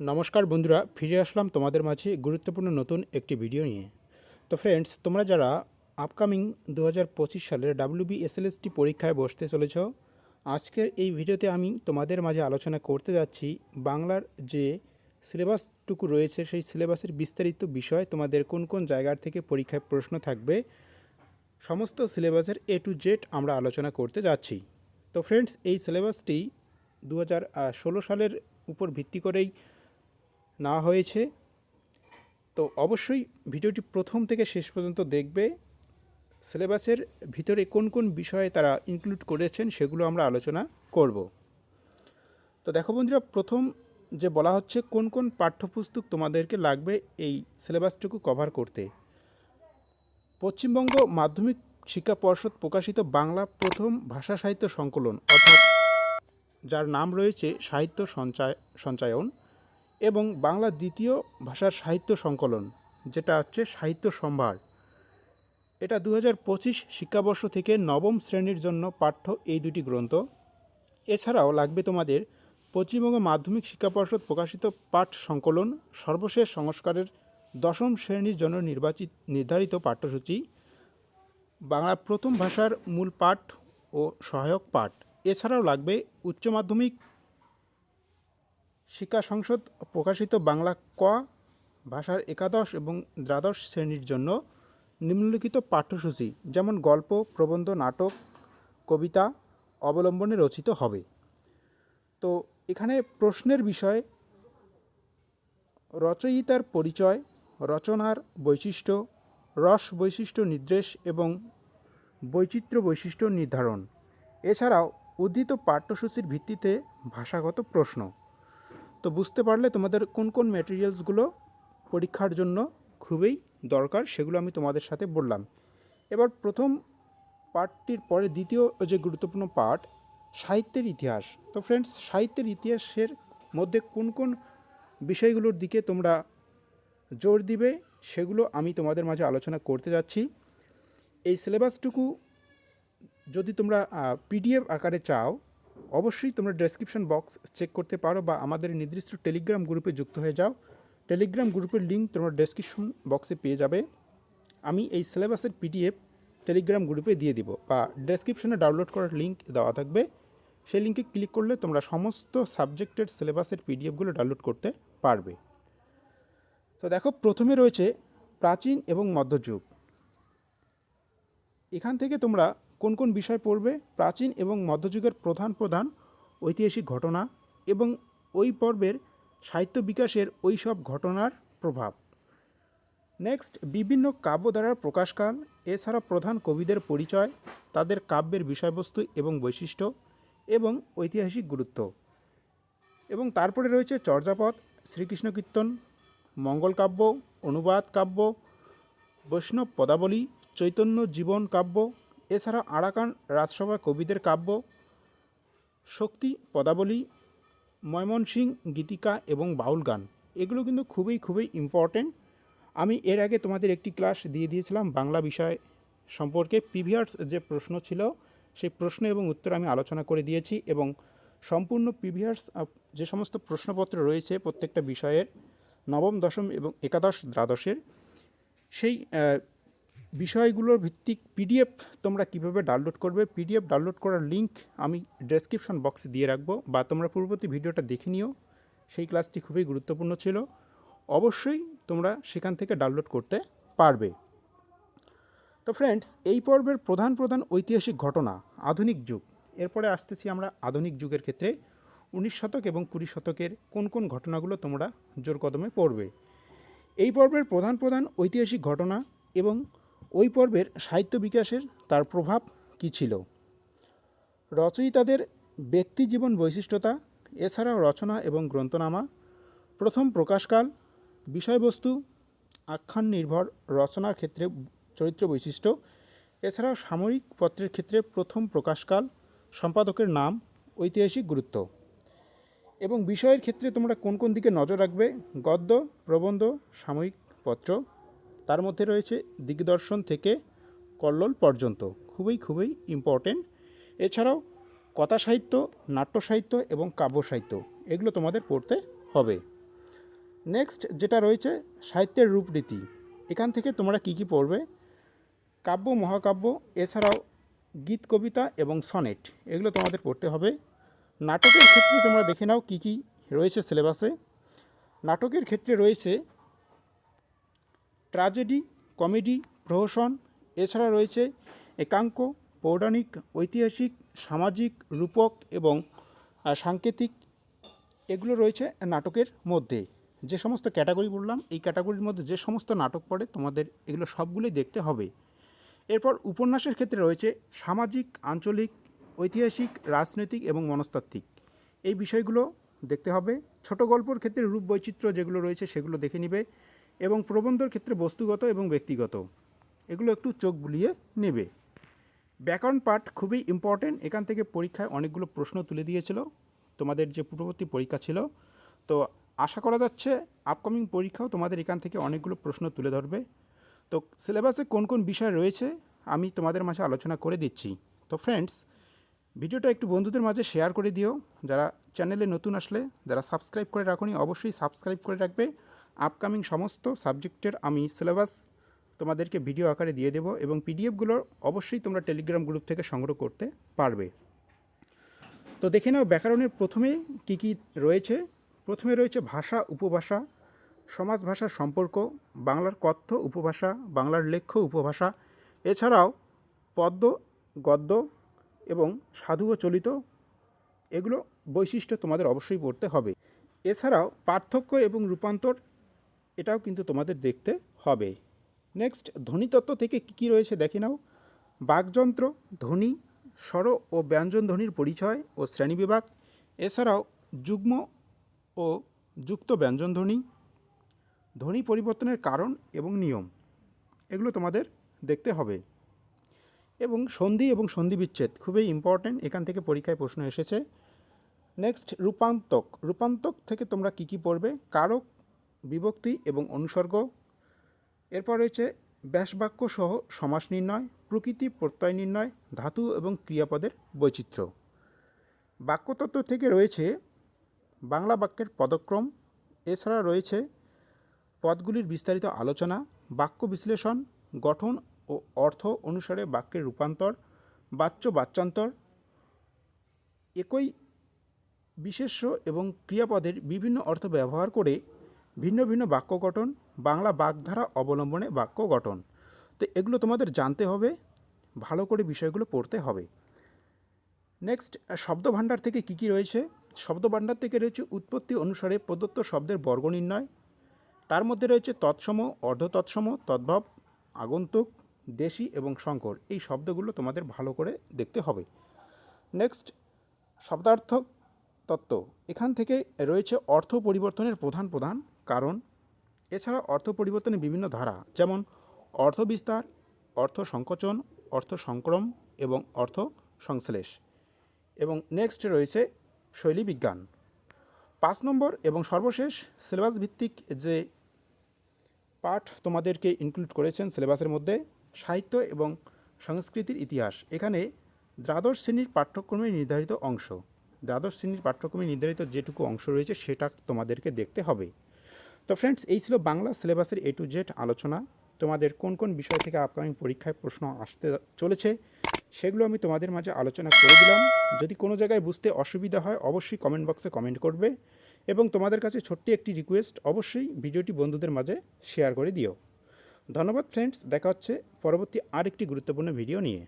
নমস্কার বন্ধুরা, ফিরে আসলাম তোমাদের মাঝে গুরুত্বপূর্ণ নতুন একটি ভিডিও নিয়ে। তো ফ্রেন্ডস তোমরা যারা আপকামিং দু হাজার পঁচিশ সালের ডাব্লিউবি এসএলএসটি পরীক্ষায় বসতে চলেছ, আজকের এই ভিডিওতে আমি তোমাদের মাঝে আলোচনা করতে যাচ্ছি বাংলার যে সিলেবাসটুকু রয়েছে, সেই সিলেবাসের বিস্তারিত বিষয়, তোমাদের কোন কোন জায়গার থেকে পরীক্ষায় প্রশ্ন থাকবে, সমস্ত সিলেবাসের এ টু জেড আমরা আলোচনা করতে যাচ্ছি। তো ফ্রেন্ডস এই সিলেবাসটি দু সালের উপর ভিত্তি করেই নেওয়া হয়েছে, তো অবশ্যই ভিডিওটি প্রথম থেকে শেষ পর্যন্ত দেখবে। সিলেবাসের ভিতরে কোন কোন বিষয়ে তারা ইনক্লুড করেছেন সেগুলো আমরা আলোচনা করব। তো দেখো বন্ধুরা, প্রথম যে বলা হচ্ছে কোন কোন পাঠ্যপুস্তক তোমাদেরকে লাগবে এই সিলেবাসটুকু কভার করতে। পশ্চিমবঙ্গ মাধ্যমিক শিক্ষা পর্ষদ প্রকাশিত বাংলা প্রথম ভাষা সাহিত্য সংকলন, অর্থাৎ যার নাম রয়েছে সাহিত্য সঞ্চয় সঞ্চায়ন। এবং বাংলা দ্বিতীয় ভাষার সাহিত্য সংকলন, যেটা হচ্ছে সাহিত্য সম্ভার। এটা দু হাজার পঁচিশ শিক্ষাবর্ষ থেকে নবম শ্রেণির জন্য পাঠ্য এই দুটি গ্রন্থ। এছাড়াও লাগবে তোমাদের পশ্চিমবঙ্গ মাধ্যমিক শিক্ষা পর্ষদ প্রকাশিত পাঠ সংকলন, সর্বশেষ সংস্কারের দশম শ্রেণির জন্য নির্বাচিত, নির্ধারিত পাঠ্যসূচি, বাংলা প্রথম ভাষার মূল পাঠ ও সহায়ক পাঠ। এছাড়াও লাগবে উচ্চ মাধ্যমিক শিক্ষা সংসদ প্রকাশিত বাংলা ক ভাষার একাদশ এবং দ্বাদশ শ্রেণির জন্য নিম্নলিখিত পাঠ্যসূচি, যেমন গল্প, প্রবন্ধ, নাটক, কবিতা অবলম্বনে রচিত হবে। তো এখানে প্রশ্নের বিষয়, রচয়িতার পরিচয়, রচনার বৈশিষ্ট্য, রস বৈশিষ্ট্য নির্দেশ এবং বৈচিত্র্য বৈশিষ্ট্য নির্ধারণ। এছাড়াও উদ্ধৃত পাঠ্যসূচির ভিত্তিতে ভাষাগত প্রশ্ন। তো বুঝতে পারলে তোমাদের কোন কোন ম্যাটেরিয়ালসগুলো পরীক্ষার জন্য খুবই দরকার, সেগুলো আমি তোমাদের সাথে বললাম। এবার প্রথম পার্টটির পরে দ্বিতীয় যে গুরুত্বপূর্ণ পার্ট সাহিত্যের ইতিহাস। তো ফ্রেন্ডস সাহিত্যের ইতিহাসের মধ্যে কোন কোন বিষয়গুলোর দিকে তোমরা জোর দিবে, সেগুলো আমি তোমাদের মাঝে আলোচনা করতে যাচ্ছি। এই সিলেবাসটুকু যদি তোমরা পিডিএফ আকারে চাও অবশ্যই তোমরা ডেসক্রিপশন বক্স চেক করতে পারো বা আমাদের নির্দিষ্ট টেলিগ্রাম গ্রুপে যুক্ত হয়ে যাও। টেলিগ্রাম গ্রুপের লিঙ্ক তোমরা ডেসক্রিপশন বক্সে পেয়ে যাবে। আমি এই সিলেবাসের পিডিএফ টেলিগ্রাম গ্রুপে দিয়ে দিব বা ডেসক্রিপশনে ডাউনলোড করার লিঙ্ক দেওয়া থাকবে। সেই লিঙ্কে ক্লিক করলে তোমরা সমস্ত সাবজেক্টের সিলেবাসের পিডিএফগুলো ডাউনলোড করতে পারবে। তো দেখো, প্রথমে রয়েছে প্রাচীন এবং মধ্যযুগ। এখান থেকে তোমরা কোন কোন বিষয় পড়বে, প্রাচীন এবং মধ্যযুগের প্রধান প্রধান ঐতিহাসিক ঘটনা এবং ওই পর্বের সাহিত্য বিকাশের ওই সব ঘটনার প্রভাব। নেক্সট বিভিন্ন কাব্যধারার প্রকাশকাল এছাড়া প্রধান কবিদের পরিচয়, তাদের কাব্যের বিষয়বস্তু এবং বৈশিষ্ট্য এবং ঐতিহাসিক গুরুত্ব। এবং তারপরে রয়েছে চর্যাপদ শ্রীকৃষ্ণ কীর্তন মঙ্গল কাব্য, অনুবাদ কাব্য, বৈষ্ণব পদাবলী, চৈতন্য জীবন কাব্য এছাড়া আরাকান রাজসভা কবিদের কাব্য, শক্তি, পদাবলী ময়মনসিং গীতিকা এবং বাউল গান। এগুলো কিন্তু খুবই খুবই ইম্পর্টেন্ট আমি এর আগে তোমাদের একটি ক্লাস দিয়ে দিয়েছিলাম বাংলা বিষয় সম্পর্কে। প্রিভিয়ার্স যে প্রশ্ন ছিল, সেই প্রশ্ন এবং উত্তর আমি আলোচনা করে দিয়েছি এবং সম্পূর্ণ প্রিভিয়ার্স যে সমস্ত প্রশ্নপত্র রয়েছে প্রত্যেকটা বিষয়ের, নবম, দশম এবং একাদশ দ্বাদশের, সেই বিষয়গুলোর ভিত্তিক পিডিএফ তোমরা কীভাবে ডাউনলোড করবে? পিডিএফ ডাউনলোড করার লিঙ্ক আমি ডেসক্রিপশন বক্সে দিয়ে রাখব বা তোমরা পূর্ববর্তী ভিডিওটা দেখে নিও। সেই ক্লাসটি খুবই গুরুত্বপূর্ণ ছিল। অবশ্যই তোমরা সেখান থেকে ডাউনলোড করতে পারবে। তো ফ্রেন্ডস এই পর্বের প্রধান প্রধান ঐতিহাসিক ঘটনা, আধুনিক যুগ। এরপরে আসতেছি আমরা আধুনিক যুগের ক্ষেত্রে। উনিশ শতক এবং কুড়ি শতকের কোন কোন ঘটনাগুলো তোমরা জোর কদমে পড়বে? এই পর্বের প্রধান প্রধান ঐতিহাসিক ঘটনা এবং ওই পর্বের সাহিত্য বিকাশের তার প্রভাব কী ছিল? রচয়িতাদের ব্যক্তি জীবন বৈশিষ্ট্যতা, এছাড়াও রচনা এবং গ্রন্থনামা, প্রথম প্রকাশকাল, বিষয়বস্তু, আখ্যান নির্ভর রচনার ক্ষেত্রে চরিত্র বৈশিষ্ট্য, এছাড়াও সাময়িক পত্রের ক্ষেত্রে প্রথম প্রকাশকাল, সম্পাদকের নাম, ঐতিহাসিক গুরুত্ব। এবং বিষয়ের ক্ষেত্রে তোমরা কোন কোন দিকে নজর রাখবে? গদ্য, প্রবন্ধ, সাময়িক পত্র। তার মধ্যে রয়েছে দিগদর্শন থেকে কল্লোল পর্যন্ত। খুবই খুবই ইম্পর্টেন্ট এছাড়াও কথা সাহিত্য, নাট্য সাহিত্য এবং কাব্য সাহিত্য, এগুলো তোমাদের পড়তে হবে। নেক্সট যেটা রয়েছে, সাহিত্যের রূপরীতি এখান থেকে তোমরা কি কি পড়বে? কাব্য, মহাকাব্য, এছাড়াও গীত, কবিতা এবং সনেট, এগুলো তোমাদের পড়তে হবে। নাটকের ক্ষেত্রে তোমরা দেখে নাও কি কি রয়েছে সিলেবাসে। নাটকের ক্ষেত্রে রয়েছে ট্র্যাজেডি, কমেডি, প্রহসন, এছাড়া রয়েছে একাঙ্ক, পৌরাণিক, ঐতিহাসিক, সামাজিক, রূপক এবং সাংকেতিক। এগুলো রয়েছে নাটকের মধ্যে। যে সমস্ত ক্যাটাগরি বললাম, এই ক্যাটাগরির মধ্যে যে সমস্ত নাটক পড়ে, তোমাদের এগুলো সবগুলোই দেখতে হবে। এরপর উপন্যাসের ক্ষেত্রে রয়েছে সামাজিক, আঞ্চলিক, ঐতিহাসিক, রাজনৈতিক এবং মনস্তাত্ত্বিক। এই বিষয়গুলো দেখতে হবে। ছোট গল্পর ক্ষেত্রে রূপ বৈচিত্র্য যেগুলো রয়েছে, সেগুলো দেখে নিবে। এবং প্রবন্ধর ক্ষেত্রে বস্তুগত এবং ব্যক্তিগত। এগুলো একটু চোখ বুলিয়ে নেবে। ব্যাকরণ পার্ট খুবই ইম্পর্টেন্ট এখান থেকে পরীক্ষায় অনেকগুলো প্রশ্ন তুলে দিয়েছিল। তোমাদের যে পূর্ববর্তী পরীক্ষা ছিল। তো আশা করা যাচ্ছে আপকামিং পরীক্ষাও তোমাদের এখান থেকে অনেকগুলো প্রশ্ন তুলে ধরবে। তো সিলেবাসে কোন কোন বিষয় রয়েছে আমি তোমাদের মাঝে আলোচনা করে দিচ্ছি। তো ফ্রেন্ডস ভিডিওটা একটু বন্ধুদের মাঝে শেয়ার করে দিও। যারা চ্যানেলে নতুন আসলে, যারা সাবস্ক্রাইব করে রাখুনি, অবশ্যই সাবস্ক্রাইব করে রাখবে। আপকামিং সমস্ত সাবজেক্টের আমি সিলেবাস তোমাদেরকে ভিডিও আকারে দিয়ে দেবো এবং পিডিএফগুলো অবশ্যই তোমরা টেলিগ্রাম গ্রুপ থেকে সংগ্রহ করতে পারবে। তো দেখে নাও ব্যাকরণের প্রথমে কি কি রয়েছে। প্রথমে রয়েছে ভাষা, উপভাষা, সমাজ ভাষার সম্পর্ক, বাংলার কথ্য উপভাষা, বাংলার লেখ্য উপভাষা, এছাড়াও পদ্য, গদ্য এবং সাধু ও চলিত এগুলো বৈশিষ্ট্য তোমাদের অবশ্যই পড়তে হবে। এছাড়াও পার্থক্য এবং রূপান্তর এটাও কিন্তু তোমাদের দেখতে হবে। নেক্সট ধ্বনিতত্ত্ব থেকে কী কী রয়েছে দেখে নাও। বাকযন্ত্র, ধ্বনি, স্বর ও ব্যঞ্জন ধ্বনির পরিচয় ও শ্রেণীবিভাগ এছাড়াও যুগ্ম ও যুক্ত ব্যঞ্জন ধ্বনি ধ্বনি পরিবর্তনের কারণ এবং নিয়ম। এগুলো তোমাদের দেখতে হবে। এবং সন্ধি এবং সন্ধি বিচ্ছেদ, খুবই ইম্পর্ট্যান্ট এখান থেকে পরীক্ষায় প্রশ্ন এসেছে। নেক্সট রূপান্তক। রূপান্তক থেকে তোমরা কি কি পড়বে? কারক বিভক্তি এবং অনুসর্গ। এরপর রয়েছে ব্যাসবাক্য সহ সমাস নির্ণয়, প্রকৃতি প্রত্যয় নির্ণয়, ধাতু এবং ক্রিয়াপদের বৈচিত্র্য। বাক্যতত্ত্ব থেকে রয়েছে বাংলা বাক্যের পদক্রম। এছাড়া রয়েছে পদগুলির বিস্তারিত আলোচনা, বাক্য বিশ্লেষণ, গঠন ও অর্থ অনুসারে বাক্যের রূপান্তর, বাচ্য বাচ্যান্তর একই বিশেষ্য এবং ক্রিয়াপদের বিভিন্ন অর্থ ব্যবহার করে ভিন্ন ভিন্ন বাক্য গঠন, বাংলা বাগধারা অবলম্বনে বাক্য গঠন। তো এগুলো তোমাদের জানতে হবে, ভালো করে বিষয়গুলো পড়তে হবে। নেক্সট শব্দভাণ্ডার থেকে কী কী রয়েছে? শব্দভাণ্ডার থেকে রয়েছে উৎপত্তি অনুসারে প্রদত্ত শব্দের বর্গ নির্ণয়। তার মধ্যে রয়েছে তৎসম, অর্ধতৎসম, তদ্ভব, আগন্তুক, দেশি এবং সংকর এই শব্দগুলো তোমাদের ভালো করে দেখতে হবে। নেক্সট শব্দার্থক তত্ত্ব। এখান থেকে রয়েছে অর্থ পরিবর্তনের প্রধান প্রধান। কারণ এছাড়া অর্থ পরিবর্তনের বিভিন্ন ধারা, যেমন অর্থ বিস্তার, অর্থ সংকোচন, অর্থ সংক্রম এবং অর্থ সংশ্লেষ। এবং নেক্সট রয়েছে শৈলী বিজ্ঞান। পাঁচ নম্বর এবং সর্বশেষ সিলেবাস ভিত্তিক যে পাঠ তোমাদেরকে ইনক্লুড করেছেন সিলেবাসের মধ্যে, সাহিত্য এবং সংস্কৃতির ইতিহাস। এখানে দ্বাদশ শ্রেণির পাঠ্যক্রমে নির্ধারিত অংশ। দ্বাদশ শ্রেণির পাঠ্যক্রমে নির্ধারিত যেটুকু অংশ রয়েছে, সেটা তোমাদেরকে দেখতে হবে। তো ফ্রেন্ডস এই ছিল বাংলা সিলেবাসের এ টু জেড আলোচনা। তোমাদের কোন কোন বিষয় থেকে আপকামিং পরীক্ষায় প্রশ্ন আসতে চলেছে, সেগুলো আমি তোমাদের মাঝে আলোচনা করে দিলাম। যদি কোনো জায়গায় বুঝতে অসুবিধা হয়, অবশ্যই কমেন্ট বক্সে কমেন্ট করবে এবং তোমাদের কাছে ছোট্ট একটি রিকোয়েস্ট অবশ্যই ভিডিওটি বন্ধুদের মাঝে শেয়ার করে দিও। ধন্যবাদ ফ্রেন্ডস দেখা হচ্ছে পরবর্তী আরেকটি গুরুত্বপূর্ণ ভিডিও নিয়ে।